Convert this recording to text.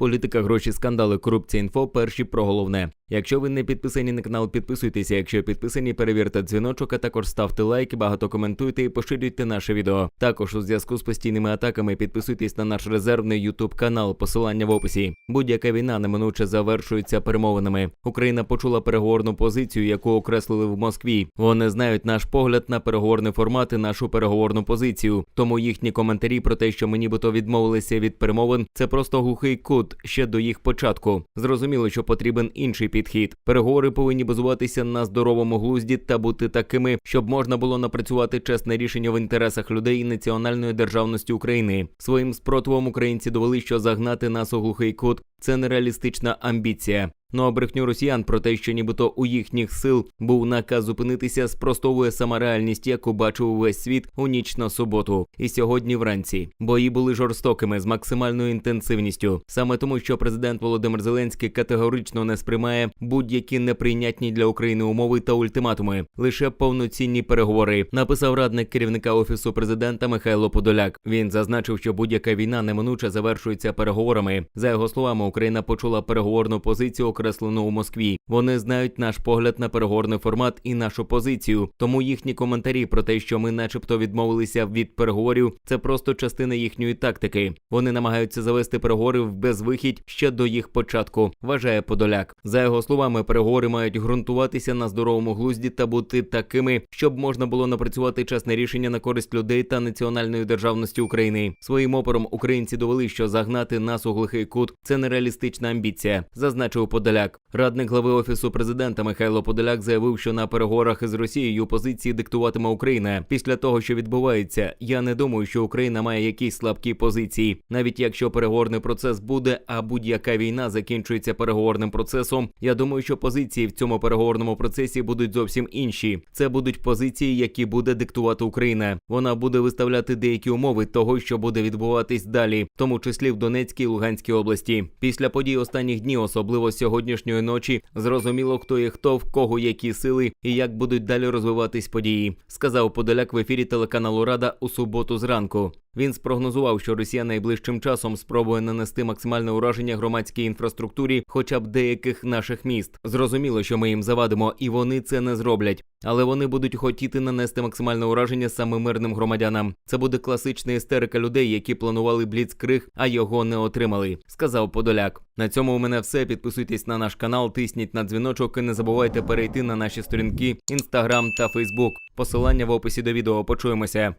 Політика, гроші, скандали, корупція, інфо. Перші про головне. Якщо ви не підписані на канал, підписуйтеся. Якщо підписані, перевірте дзвіночок, а також ставте лайки, багато коментуйте і поширюйте наше відео. Також у зв'язку з постійними атаками підписуйтесь на наш резервний YouTube канал. Посилання в описі. Будь-яка війна неминуче завершується перемовинами. Україна почула переговорну позицію, яку окреслили в Москві. Вони знають наш погляд на переговорний формат і нашу переговорну позицію. Тому їхні коментарі про те, що ми нібито відмовилися від перемовин, це просто глухий кут ще до їх початку. Зрозуміло, що потрібен інший підхід. Переговори повинні базуватися на здоровому глузді та бути такими, щоб можна було напрацювати чесне рішення в інтересах людей і національної державності України. Своїм спротивом українці довели, що загнати нас у глухий кут це нереалістична амбіція. Ну а брехню росіян про те, що нібито у їхніх сил був наказ зупинитися, спростовує сама реальність, яку бачив увесь світ у ніч на суботу. І сьогодні вранці бої були жорстокими з максимальною інтенсивністю. Саме тому, що президент Володимир Зеленський категорично не сприймає будь-які неприйнятні для України умови та ультиматуми, лише повноцінні переговори. Написав радник керівника офісу президента Михайло Подоляк. Він зазначив, що будь-яка війна неминуче завершується переговорами. За його словами, Україна почула переговорну позицію, окреслену у Москві. Вони знають наш погляд на переговорний формат і нашу позицію. Тому їхні коментарі про те, що ми, начебто, відмовилися від переговорів, це просто частина їхньої тактики. Вони намагаються завести переговори в безвихідь ще до їх початку. Вважає Подоляк. За його словами, переговори мають ґрунтуватися на здоровому глузді та бути такими, щоб можна було напрацювати чесне рішення на користь людей та національної державності України. Своїм опором українці довели, що загнати нас у глухий кут це нереалістична амбіція, зазначив Подоляк. Радник глави офісу президента Михайло Подоляк заявив, що на переговорах із Росією позиції диктуватиме Україна. Після того, що відбувається, я не думаю, що Україна має якісь слабкі позиції. Навіть якщо переговорний процес буде, а будь-яка війна закінчується переговорним процесом. Я думаю, що позиції в цьому переговорному процесі будуть зовсім інші. Це будуть позиції, які буде диктувати Україна. Вона буде виставляти деякі умови того, що буде відбуватись далі, в тому числі в Донецькій і Луганській області. Після подій останніх днів, особливо сьогоднішньої ночі, зрозуміло, хто є хто, в кого які сили і як будуть далі розвиватись події, сказав Подоляк в ефірі телеканалу Рада у суботу зранку. Він спрогнозував, що Росія найближчим часом спробує нанести максимальне ураження громадській інфраструктурі, хоча б деяких наших міст. Зрозуміло, що ми їм завадимо, і вони це не зроблять. Але вони будуть хотіти нанести максимальне ураження саме мирним громадянам. Це буде класична істерика людей, які планували бліцкриг, а його не отримали, сказав Подоляк. На цьому у мене все. Підписуйтесь на наш канал, тисніть на дзвіночок і не забувайте перейти на наші сторінки Instagram та Facebook. Посилання в описі до відео. Почуємося.